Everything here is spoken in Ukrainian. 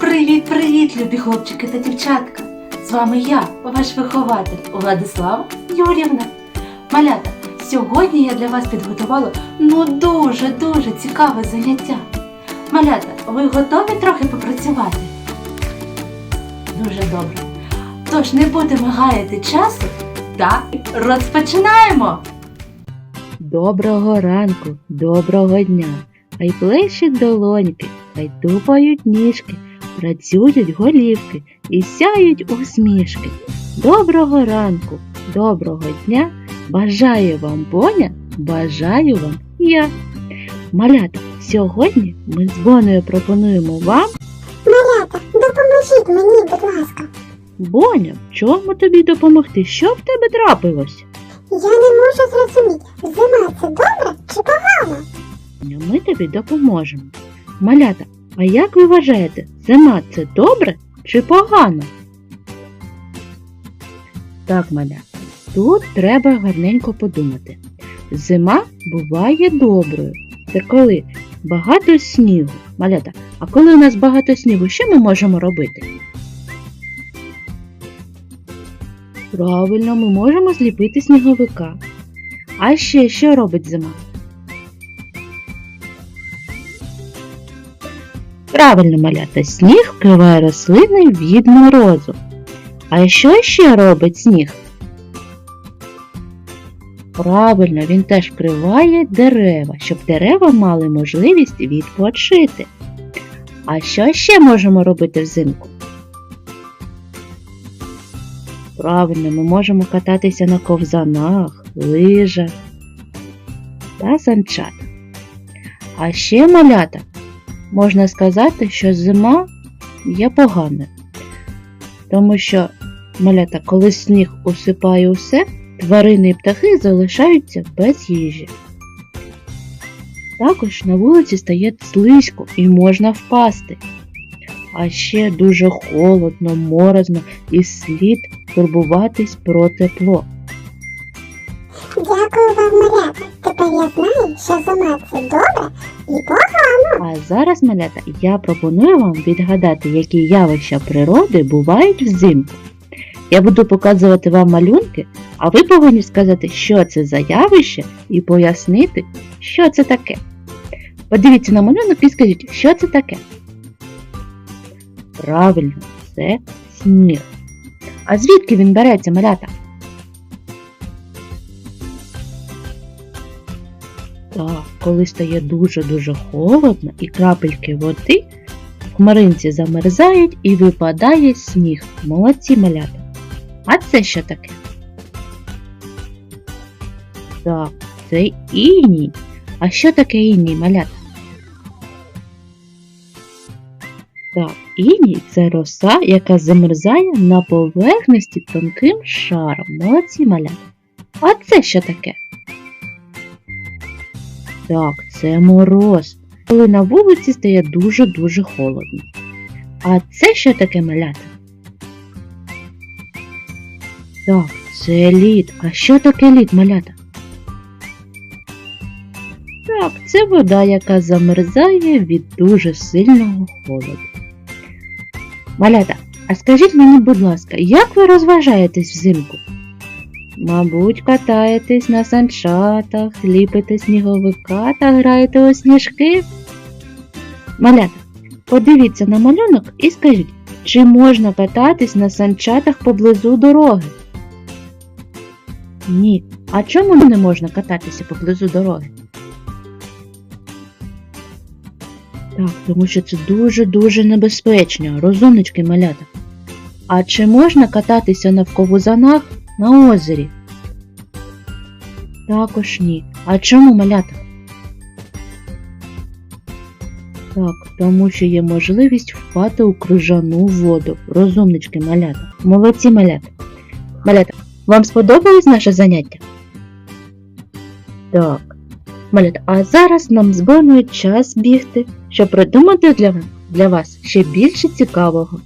Привіт-привіт, любі хлопчики та дівчатка! З вами я, ваш вихователь Владислава Юрівна. Малята, сьогодні я для вас підготувала ну дуже-дуже цікаве заняття. Малята, ви готові трохи попрацювати? Дуже добре. Тож не будемо гаяти часу та розпочинаємо! Доброго ранку, доброго дня. Хай плещуть долоньки, хай тупають ніжки, працюють голівки і сяють усмішки. Доброго ранку, доброго дня. Бажаю вам Боня, бажаю вам я. Малята, сьогодні ми з Бонею пропонуємо вам Малята, допоможіть мені, будь ласка. Боня, в чому тобі допомогти? Що в тебе трапилось? Я не можу зрозуміти, зима це добре чи погано? Ми тобі допоможемо. Малята, а як ви вважаєте, зима це добре чи погано? Так, малята, тут треба гарненько подумати. Зима буває доброю. Це коли багато снігу. Малята, а коли у нас багато снігу, що ми можемо робити? Правильно, ми можемо зліпити сніговика. А ще що робить зима? Правильно, малята, сніг вкриває рослини від морозу. А що ще робить сніг? Правильно, він теж вкриває дерева, щоб дерева мали можливість відпочити. А що ще можемо робити взимку? Правильно, ми можемо кататися на ковзанах, лижах та санчатах. А ще малята можна сказати, що зима є поганою. Тому що малята, коли сніг усипає усе, тварини і птахи залишаються без їжі. Також на вулиці стає слизько і можна впасти. А ще дуже холодно, морозно і слід турбуватись про тепло. Дякую вам, малята. Тепер я знаю, що зима це добре і погано. А зараз, малята, я пропоную вам відгадати, які явища природи бувають взимку. Я буду показувати вам малюнки, а ви повинні сказати, що це за явище, і пояснити, що це таке. Подивіться на малюнок і скажіть, що це таке. Правильно, це сніг. А звідки він береться, малята? Коли стає дуже-дуже холодно і крапельки води в хмаринці замерзають і випадає сніг. Молодці малята. А це що таке? Так, це іній. А що таке іній, малята? Так, іній це роса, яка замерзає на поверхності тонким шаром. Молодці малята. А це що таке? Так, це мороз, коли на вулиці стає дуже-дуже холодно. А це що таке малята? Так, це лід. А що таке лід, малята? Так, це вода, яка замерзає від дуже сильного холоду. Малята, а скажіть мені, будь ласка, як ви розважаєтесь взимку? Мабуть, катаєтесь на санчатах, ліпите сніговика та граєте у сніжки. Малята, подивіться на малюнок і скажіть, чи можна кататись на санчатах поблизу дороги? Ні. А чому не можна кататися поблизу дороги? Так, тому що це дуже-дуже небезпечно, розумнички малята. А чи можна кататися на ковзанах на озері? Також ні. А чому малята? Так, тому що є можливість впати у крижану воду. Розумнички малята. Молодці малята. Малята, вам сподобалось наше заняття? Так. Малята, а зараз нам з час бігти, щоб придумати для, для вас ще більше цікавого.